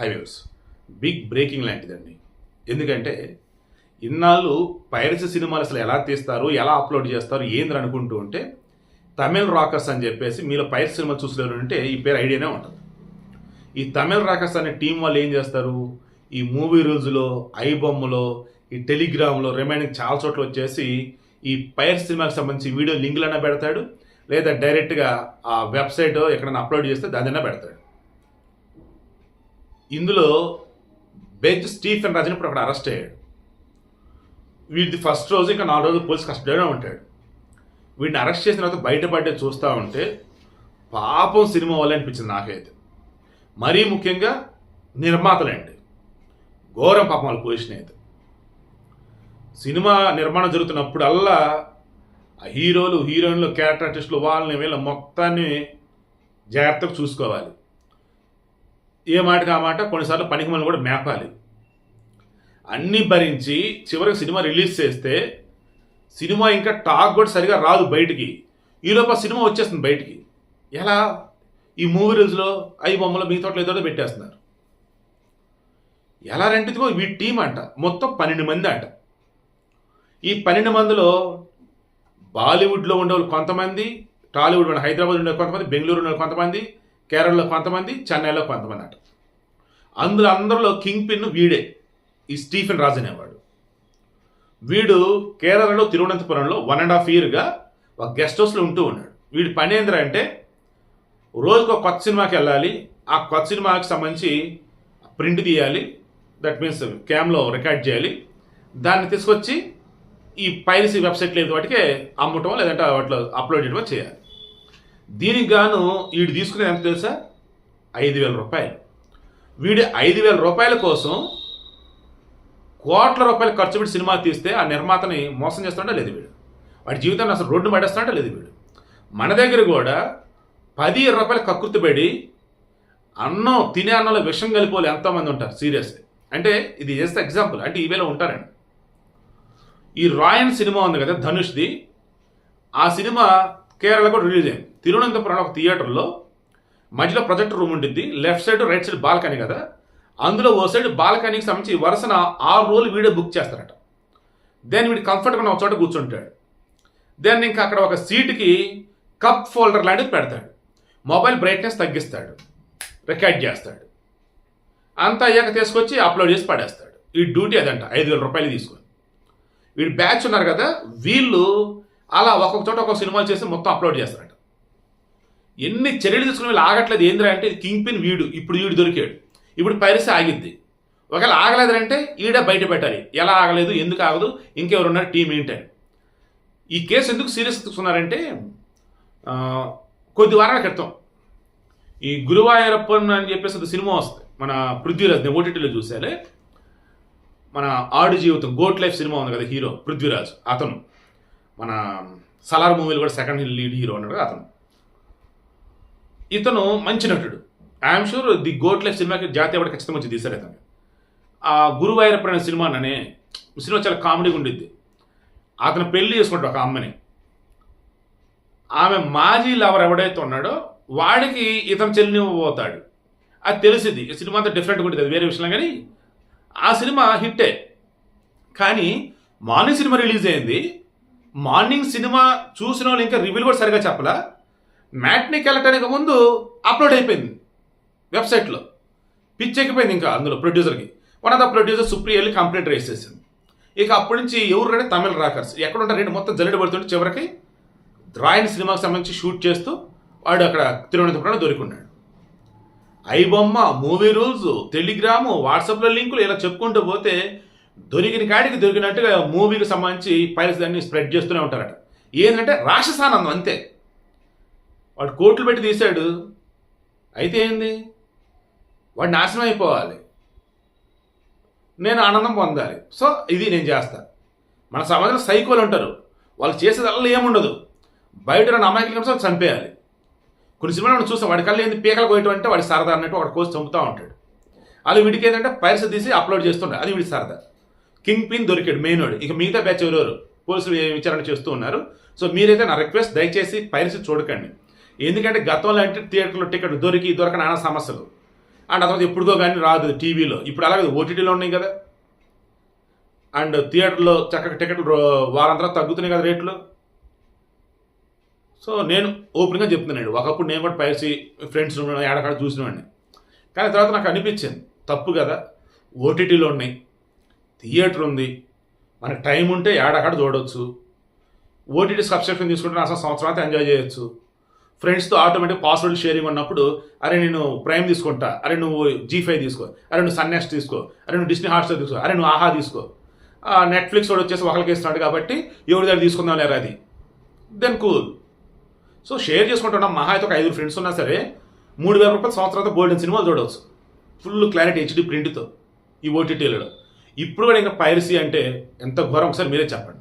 Highways big breaking లాంటిదండి. ఎందుకంటే ఇన్నాళ్ళు piracy సినిమాలు అసలు ఎలా తీస్తారు ఎలా అప్లోడ్ చేస్తారు ఏందని అనుకుంటూ ఉంటే తమిళ్ రాకర్స్ అని చెప్పేసి మీరు పైరసీ సినిమా చూసలేరు అంటే ఈ పేరు ఐడియానే ఉంటుంది. ఈ తమిళ్ రాకర్స్ అనే టీం వాళ్ళు ఏం చేస్తారు? ఈ మూవీ రూల్స్లో ఐబొమ్మలో ఈ టెలిగ్రామ్లో రిమైనింగ్ చాలా చోట్ల వచ్చేసి ఈ పైర్ సినిమాకి సంబంధించి వీడియో లింకులైనా పెడతాడు లేదా డైరెక్ట్గా ఆ వెబ్సైట్ ఎక్కడైనా అప్లోడ్ చేస్తే దానైనా పెడతాడు. ఇందులో బెంచ్ స్టీఫెన్ రాజన్ ఇప్పుడు అక్కడ అరెస్ట్ అయ్యాడు. వీడిది ఫస్ట్ రోజు ఇంకా నాలుగు రోజులు పోలీస్ కస్టడీలో ఉంటాడు. వీడిని అరెస్ట్ చేసిన తర్వాత బయటపడ్డే చూస్తూ ఉంటే పాపం సినిమా వల్ల అనిపించింది నాకైతే. మరీ ముఖ్యంగా నిర్మాతలండి. ఘోరం పాపం వాళ్ళ పొజిషన్ అయితే. సినిమా నిర్మాణం జరుగుతున్నప్పుడల్లా ఆ హీరోలు హీరోయిన్లు క్యారెక్టర్ ఆర్టిస్టులు వాళ్ళని వీళ్ళ మొత్తాన్ని జాగ్రత్తగా చూసుకోవాలి. ఏ మాటకి ఆ మాట? కొన్నిసార్లు పనికి మనం కూడా మేపాలి. అన్నీ భరించి చివరికి సినిమా రిలీజ్ చేస్తే సినిమా ఇంకా టాక్ కూడా సరిగా రాదు బయటికి. ఈలోపు సినిమా వచ్చేస్తుంది బయటికి. ఎలా? ఈ మూవీ రోజులో ఐ బొమ్మలో మీ తోటలో ఏదో పెట్టేస్తున్నారు. ఎలా రెంటిదిగో వీ టీం అంట. మొత్తం పన్నెండు మంది అంట. ఈ పన్నెండు మందిలో బాలీవుడ్లో ఉండేవాళ్ళు కొంతమంది టాలీవుడ్ మన హైదరాబాద్ ఉండే కొంతమంది బెంగళూరు ఉండే కొంతమంది కేరళలో కొంతమంది చెన్నైలో కొంతమంది అంట. అందులో అందరిలో కింగ్ పిన్ వీడే ఈ స్టీఫెన్ రాజ్ అనేవాడు. వీడు కేరళలో తిరువనంతపురంలో వన్ అండ్ హాఫ్ ఇయర్గా ఒక గెస్ట్ హౌస్లో ఉంటూ ఉన్నాడు. వీడి పని ఏంద్ర అంటే రోజుకు ఒక కొత్త సినిమాకి వెళ్ళాలి. ఆ కొత్త సినిమాకి సంబంధించి ప్రింట్ తీయాలి. దట్ మీన్స్ క్యామ్లో రికార్డ్ చేయాలి. దాన్ని తీసుకొచ్చి ఈ పైరసీ వెబ్సైట్ లేదు వాటికే అమ్మటం లేదంటే వాటిలో అప్లోడ్ చేయడం చేయాలి. దీనికి గాను వీడు తీసుకునేది ఎంత తెలుసా? ఐదు వేల రూపాయలు. వీడి ఐదు వేల రూపాయల కోసం కోట్ల రూపాయలు ఖర్చు పెట్టి సినిమా తీస్తే ఆ నిర్మాతని మోసం చేస్తాడా లేదు వీడు. వాడి జీవితాన్ని అసలు రోడ్డు పడేస్తాడా లేదు వీడు. మన దగ్గర కూడా పది రూపాయలు కక్కుర్తి పడి అన్నం తినే అన్నంలో విషం కలిపోలే ఎంతోమంది ఉంటారు సీరియస్ అంటే ఇది జస్ట్ ఎగ్జాంపుల్. అంటే ఈవేళ ఉంటారండి. ఈ రాయన్ సినిమా ఉంది కదా ధనుష్ది. ఆ సినిమా కేరళ కూడా రిలీజ్ అయింది. తిరువనంతపురం ఒక థియేటర్లో మధ్యలో ప్రొజెక్ట్ రూమ్ ఉంటుంది left side right side balcony కదా. అందులో ఓ సైడ్ బాల్కనీకి సంబంధించి వరుసన ఆరు రోజులు వీడియో బుక్ చేస్తారట. దెన్ వీడు కంఫర్ట్గా ఒక చోట కూర్చుంటాడు. దెన్ ఇంకా అక్కడ ఒక సీటుకి కప్ ఫోల్డర్ లాంటిది పెడతాడు. Mobile brightness తగ్గిస్తాడు. రికార్డ్ చేస్తాడు. అంతా అయ్యాక తీసుకొచ్చి అప్లోడ్ చేసి పడేస్తాడు. ఈ డ్యూటీ అదంట. ఐదు వేల రూపాయలు తీసుకొని. వీడు బ్యాచ్ ఉన్నారు కదా. వీళ్ళు అలా ఒక్కొక్క చోట ఒక్కొక్క సినిమాలు చేసి మొత్తం అప్లోడ్ చేస్తారట. ఎన్ని చర్యలు తీసుకుని వీళ్ళు ఆగట్లేదు ఏంద్రా అంటే కింగ్ పిన్ వీడు ఇప్పుడు వీడు దొరికాడు. ఇప్పుడు పైరసీ ఆగిద్ది. ఒకవేళ ఆగలేదంటే ఈడ బయట పెట్టాలి. ఎలా ఆగలేదు ఎందుకు ఆగదు ఇంకెవరు ఉన్నారు టీం ఏంటని ఈ కేసు ఎందుకు సీరియస్ తీసుకున్నారంటే కొద్ది వారాల క్రితం ఈ గురువాయూరప్పన్ అని చెప్పేసి ఒక సినిమా వస్తుంది. మన పృథ్వీరాజ్ నేను ఓటీటీలో చూసాలే మన ఆడు జీవితం గోట్ లైఫ్ సినిమా ఉంది కదా హీరో పృథ్వీరాజ్ అతను. మన సలార్ మూవీలో కూడా సెకండ్ లీడ్ హీరో ఉన్నాడు అతను. ఇతను మంచి నటుడు. I'm sure The Goat Life సినిమాకి జాతీయ అవార్డు ఖచ్చితంగా వచ్చి తీశారు అతను. ఆ గురువాయూరప్పన్ అనే సినిమా అనే సినిమా చాలా కామెడీగా ఉండిద్ది. అతను పెళ్ళి చేసుకుంటాడు ఒక అమ్మని ఆమె మాజీ లవర్ ఎవడైతే ఉన్నాడో వాడికి ఇతను చెల్లినివ్వబోతాడు అది తెలిసింది ఈ సినిమా అంతా డిఫరెంట్గా ఉంటుంది వేరే విషయం కానీ ఆ సినిమా హిట్టే. కానీ మార్నింగ్ సినిమా రిలీజ్ అయింది. మార్నింగ్ సినిమా చూసిన వాళ్ళు ఇంకా రివ్యూలు కూడా సరిగా చెప్పలా? మ్యాట్నీకి వెళ్ళటానికి ముందు అప్లోడ్ అయిపోయింది వెబ్సైట్లో పిచ్చెక్కిపోయింది ఇంకా అందులో ప్రొడ్యూసర్కి one of the producer Supriya వెళ్ళి కంప్లైంట్ రేస్ చేసింది. ఇక అప్పటి నుంచి ఎవరు తమిళ రాకర్స్ ఎక్కడ ఉంటారు రెండు మొత్తం జల్లెడ పడుతుంటే చివరికి రాయన్ సినిమాకి సంబంధించి షూట్ చేస్తూ వాడు అక్కడ తిరువనంతపురంలో దొరికున్నాడు ఐబొమ్మ మూవీ రూల్స్ టెలిగ్రాము వాట్సాప్లో లింకులు ఇలా చెప్పుకుంటూ పోతే దొరికిన కాడికి దొరికినట్టుగా మూవీకి సంబంధించి పైరస్ దాన్ని స్ప్రెడ్ చేస్తూనే ఉంటారట. ఏంటంటే రాక్షసానందం అంతే. వాడు కోట్లు పెట్టి తీశాడు. అయితే ఏంది? వాడు నాశనం అయిపోవాలి. నేను ఆనందం పొందాలి. సో ఇది నేను చేస్తాను మన సమాజంలో సైకోలు ఉంటారు. వాళ్ళు చేసేదల్లా ఏముండదు. బయట రెండు అమాయకులు కలిసి వాళ్ళు చంపేయాలి. కొన్ని సినిమాలు మనం చూస్తాం. వాడి కళ్ళు ఏంది? పీకలు కోయటం అంటే వాడి సరదా అన్నట్టు వాడు కోసి చంపుతూ ఉంటాడు. అది వీడికి ఏంటంటే పైరస తీసి అప్లోడ్ చేస్తుంటాడు అది వీడి సరదా. కింగ్ పిన్ దొరికాడు మెయిన్ వాడు ఇక మిగతా బ్యాచ్ ఎవరెవరు? పోలీసులు విచారణ చేస్తూ ఉన్నారు. సో మీరైతే నా రిక్వెస్ట్ దయచేసి పైరసీ చూడకండి. ఎందుకంటే గతంలో అంటే థియేటర్లో టికెట్ దొరికి దొరకని నానా సమస్యలు. అండ్ ఆ తర్వాత ఎప్పుడుకో కానీ రాదు టీవీలో. ఇప్పుడు అలాగే ఓటీటీలో ఉన్నాయి కదా. అండ్ థియేటర్లో చక్కగా టికెట్లు వారంతా తగ్గుతున్నాయి కదా రేట్లు. సో నేను ఓపెన్గా చెప్తున్నాను ఒకప్పుడు నేను కూడా పైరసీ ఫ్రెండ్స్ ఏడకాడ చూసినవాడిని. కానీ తర్వాత నాకు అనిపించింది తప్పు కదా. ఓటీటీలో ఉన్నాయి. థియేటర్ ఉంది. మనకి టైం ఉంటే ఏడాకాడ చూడవచ్చు ఓటీటీ సబ్స్క్రిప్షన్ తీసుకుంటే అసలు సంవత్సరం అంతా ఎంజాయ్ చేయొచ్చు. ఫ్రెండ్స్తో ఆటోమేటిక్ పాస్వర్డ్ షేరింగ్ ఉన్నప్పుడు అరే నేను ప్రైమ్ తీసుకుంటా అరే నువ్వు జీ ఫైవ్ తీసుకో అరే నువ్వు సన్ తీసుకో అరే నువ్వు డిస్నీ హాట్స్టార్ తీసుకో అరే నువ్వు ఆహా తీసుకో. నెట్ఫ్లిక్స్ వాడు వచ్చేసి ఒకరికి ఇస్తున్నాడు కాబట్టి ఎవరి దగ్గర తీసుకుందాం లేరా అది? దెన్ కూల్ సో షేర్ చేసుకుంటున్నాం. మహా అయితే ఒక ఐదు ఫ్రెండ్స్ ఉన్నా సరే మూడు వేల రూపాయల సంవత్సరాలతో గోల్డెన్ సినిమాలు చూడవచ్చు ఫుల్ క్లారిటీ హెచ్డి ప్రింట్తో ఈ ఓటీటీలలో ఇప్పుడు కూడా ఇంకా పైరసీ అంటే ఎంత ఘోరం ఒకసారి మీరే చెప్పండి.